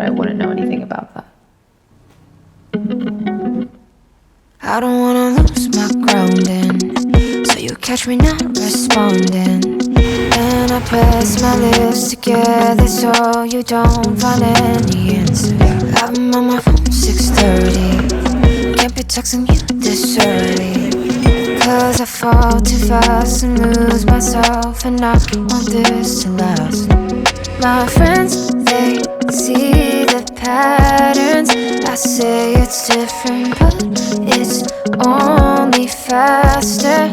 but I wouldn't know anything about that. I don't wanna lose my grounding. So you catch me not responding. And I press my lips together so you don't find any answer. I've on my phone 6:30. Can't be texting you this early. Cause I fall too fast and lose myself, and I want this to last. My friends, they see patterns. I say it's different, but it's only faster.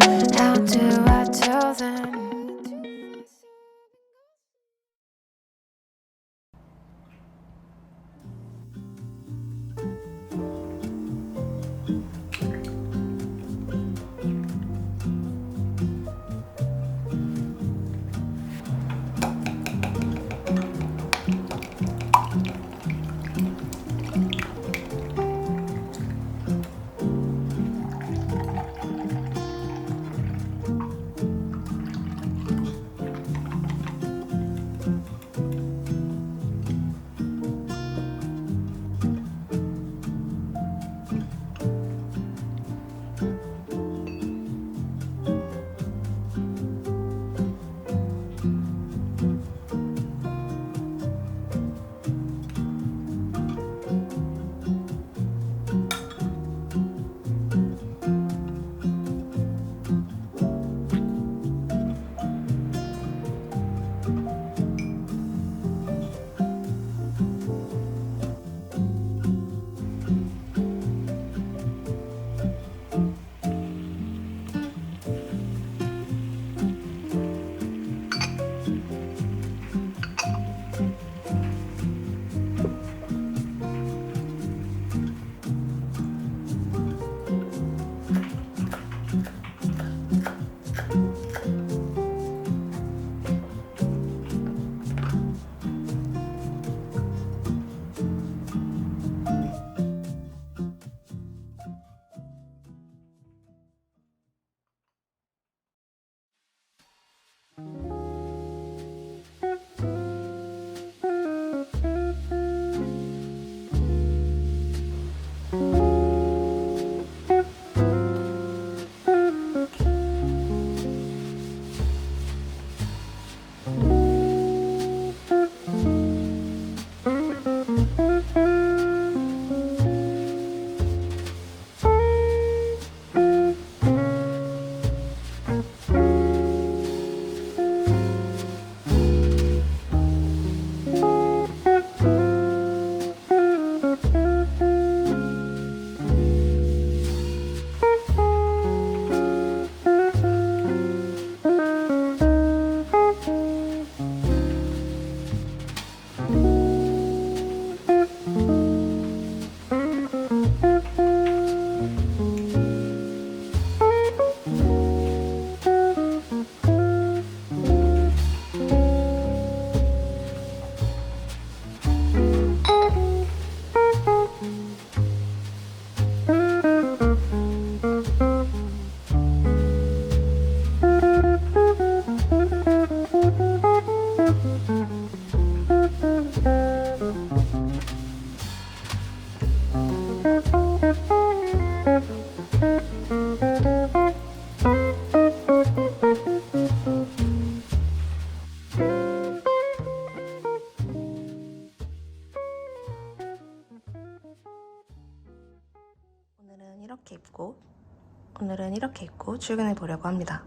출근해 보려고 합니다.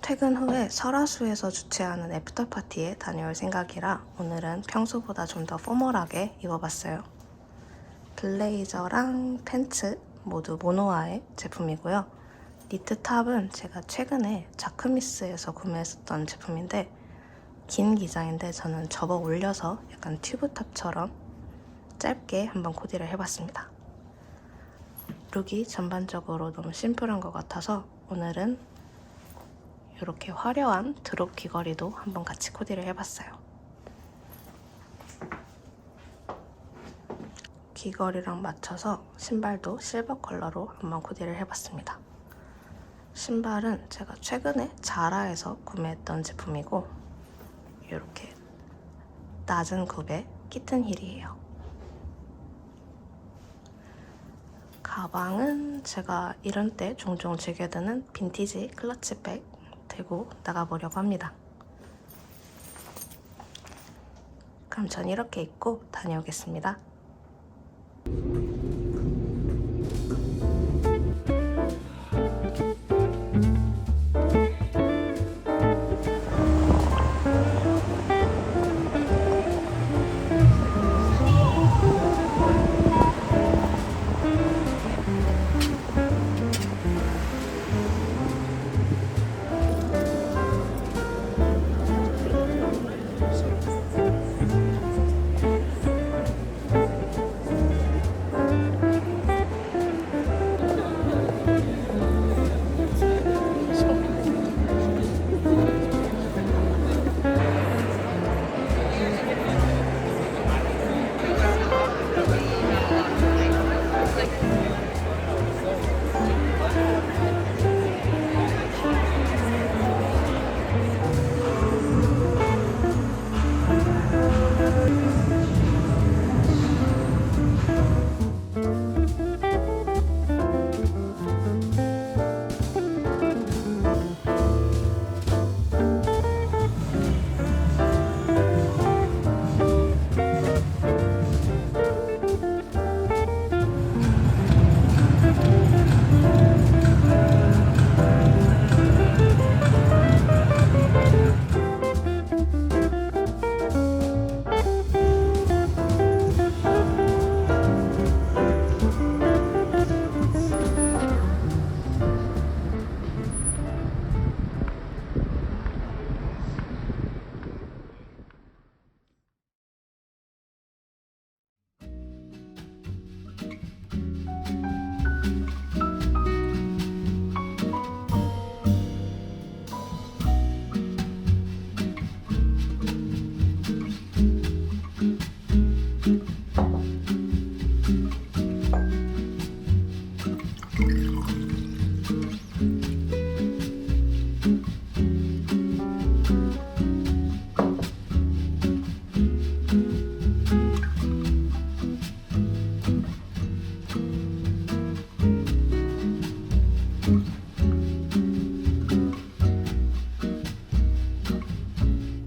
퇴근 후에 설화수에서 주최하는 애프터 파티에 다녀올 생각이라 오늘은 평소보다 좀 더 포멀하게 입어봤어요. 블레이저랑 팬츠 모두 모노아의 제품이고요. 니트 탑은 제가 최근에 자크미스에서 구매했었던 제품인데 긴 기장인데 저는 접어 올려서 약간 튜브 탑처럼 짧게 한번 코디를 해봤습니다. 룩이 전반적으로 너무 심플한 것 같아서 오늘은 이렇게 화려한 드롭 귀걸이도 한번 같이 코디를 해봤어요. 귀걸이랑 맞춰서 신발도 실버 컬러로 한번 코디를 해봤습니다. 신발은 제가 최근에 자라에서 구매했던 제품이고 이렇게 낮은 굽의 키튼 힐이에요. 가방은 제가 이런 때 종종 즐겨 드는 빈티지 클러치백 들고 나가보려고 합니다. 그럼 전 이렇게 입고 다녀오겠습니다.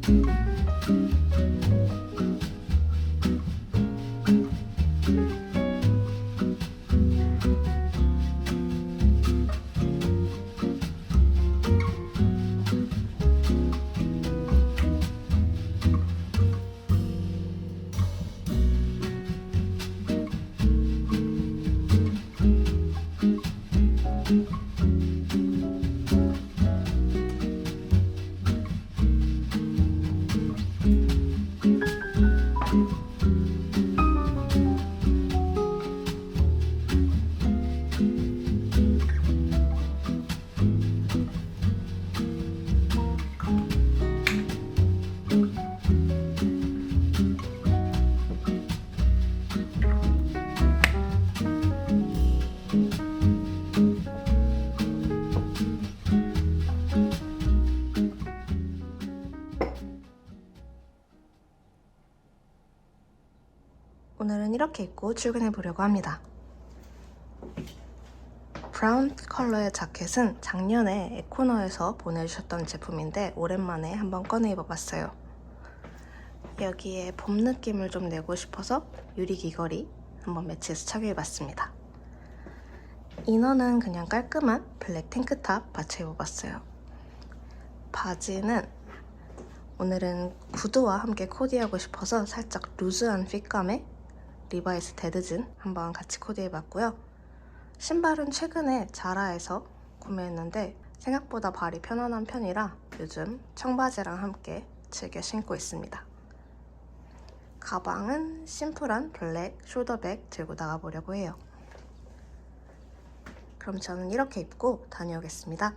오늘 이렇게 입고 출근해 보려고 합니다. 브라운 컬러의 자켓은 작년에 에코너에서 보내주셨던 제품인데 오랜만에 한번 꺼내 입어봤어요. 여기에 봄 느낌을 좀 내고 싶어서 유리 귀걸이 한번 매치해서 착용해봤습니다. 이너는 그냥 깔끔한 블랙 탱크탑 받쳐 입어봤어요. 바지는 오늘은 구두와 함께 코디하고 싶어서 살짝 루즈한 핏감의 리바이스 데드진 한번 같이 코디해봤고요. 신발은 최근에 자라에서 구매했는데 생각보다 발이 편안한 편이라 요즘 청바지랑 함께 즐겨 신고 있습니다. 가방은 심플한 블랙 숄더백 들고 나가보려고 해요. 그럼 저는 이렇게 입고 다녀오겠습니다.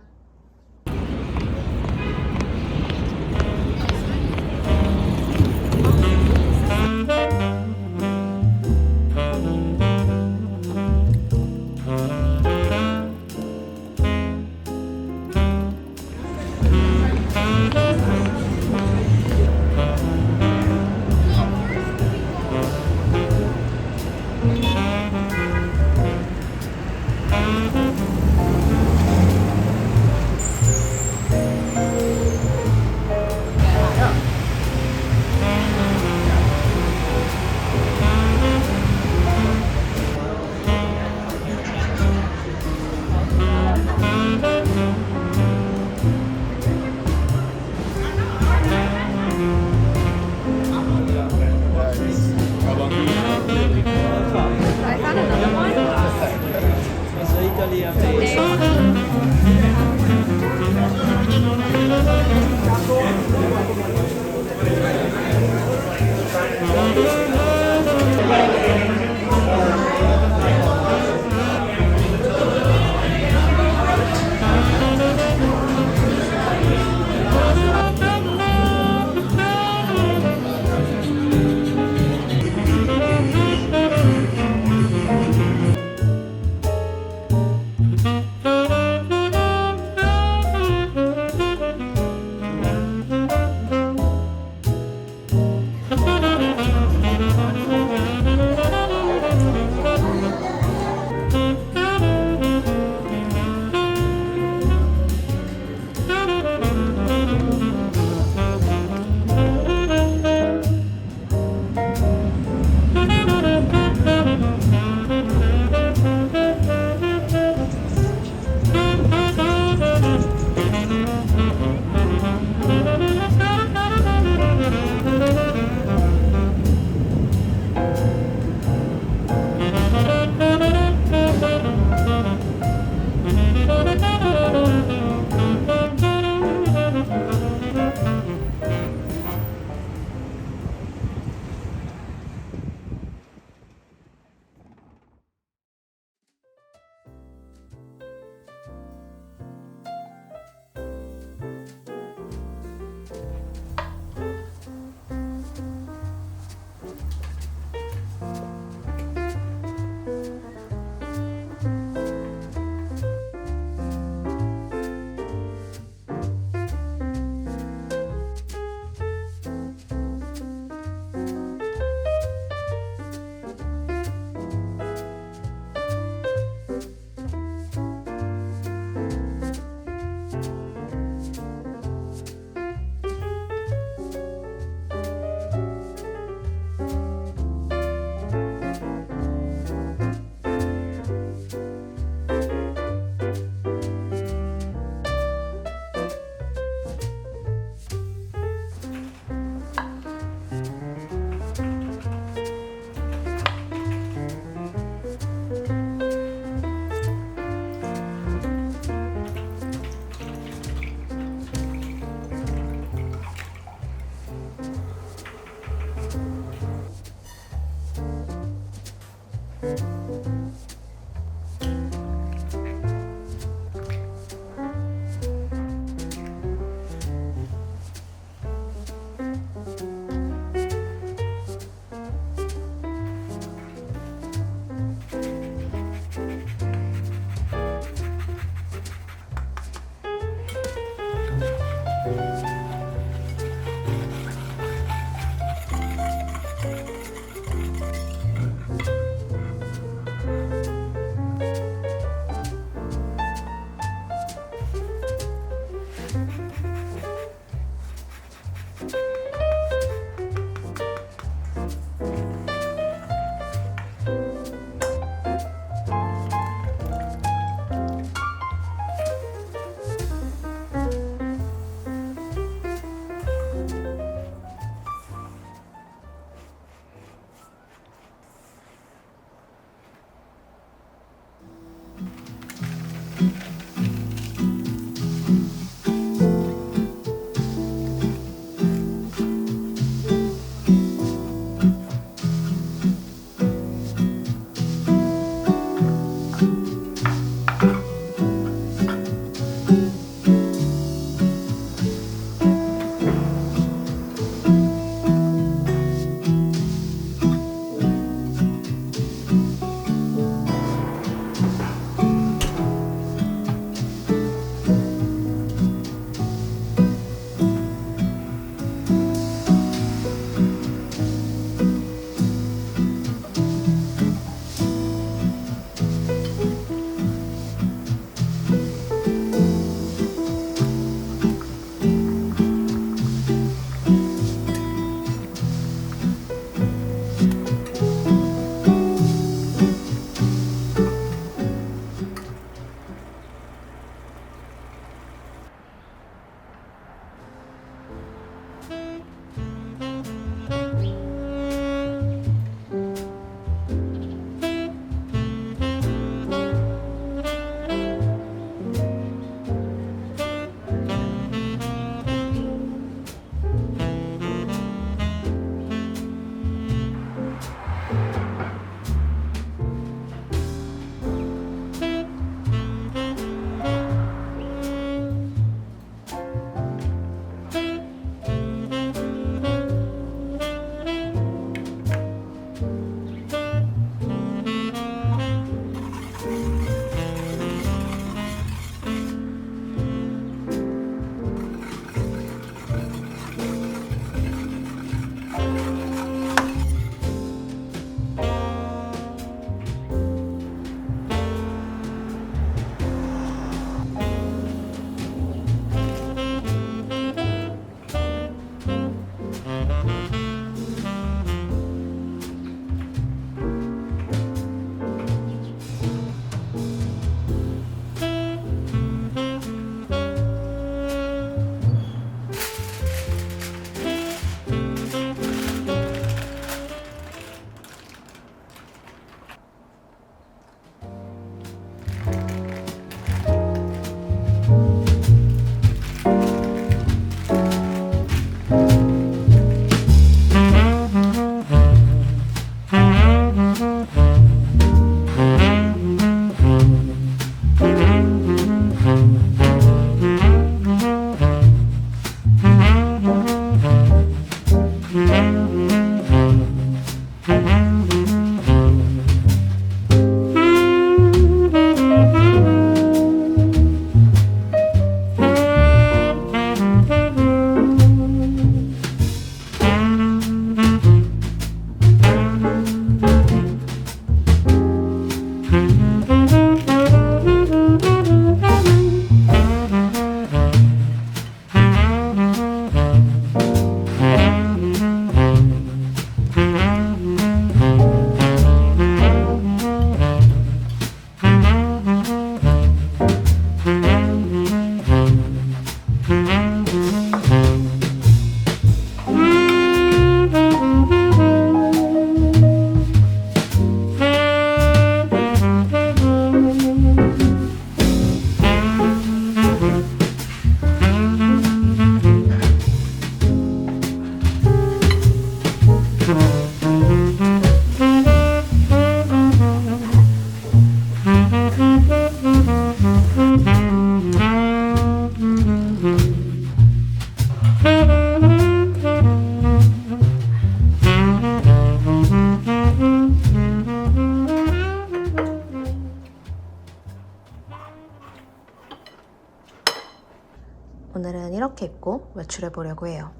외출해 보려고 해요.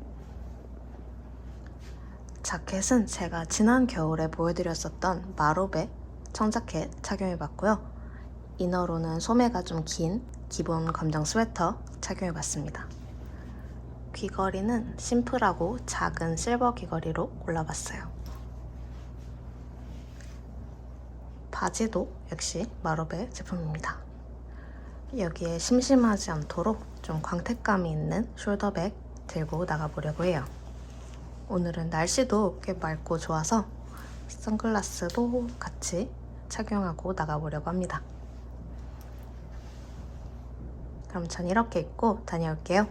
자켓은 제가 지난 겨울에 보여드렸었던 마로베 청자켓 착용해 봤고요. 이너로는 소매가 좀 긴 기본 검정 스웨터 착용해 봤습니다. 귀걸이는 심플하고 작은 실버 귀걸이로 골라봤어요. 바지도 역시 마로베 제품입니다. 여기에 심심하지 않도록 좀 광택감이 있는 숄더백 들고 나가보려고 해요. 오늘은 날씨도 꽤 맑고 좋아서 선글라스도 같이 착용하고 나가보려고 합니다. 그럼 전 이렇게 입고 다녀올게요.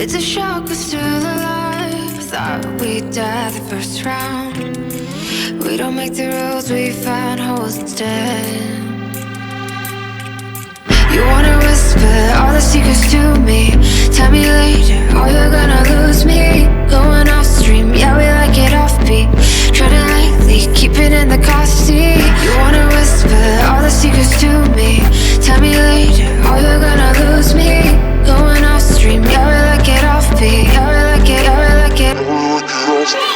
It's a shock, we're still alive. Thought we'd die the first round. We don't make the rules, we find holes instead. You wanna whisper all the secrets to me. Tell me later, or you're gonna lose me. Going off stream, yeah, we like it offbeat. to lightly, keep it in the car seat. You wanna whisper all the secrets to me. Tell me later, or you're gonna lose me. Going off stream, yeah, we like it off beat, yeah, we like it, yeah, we like it.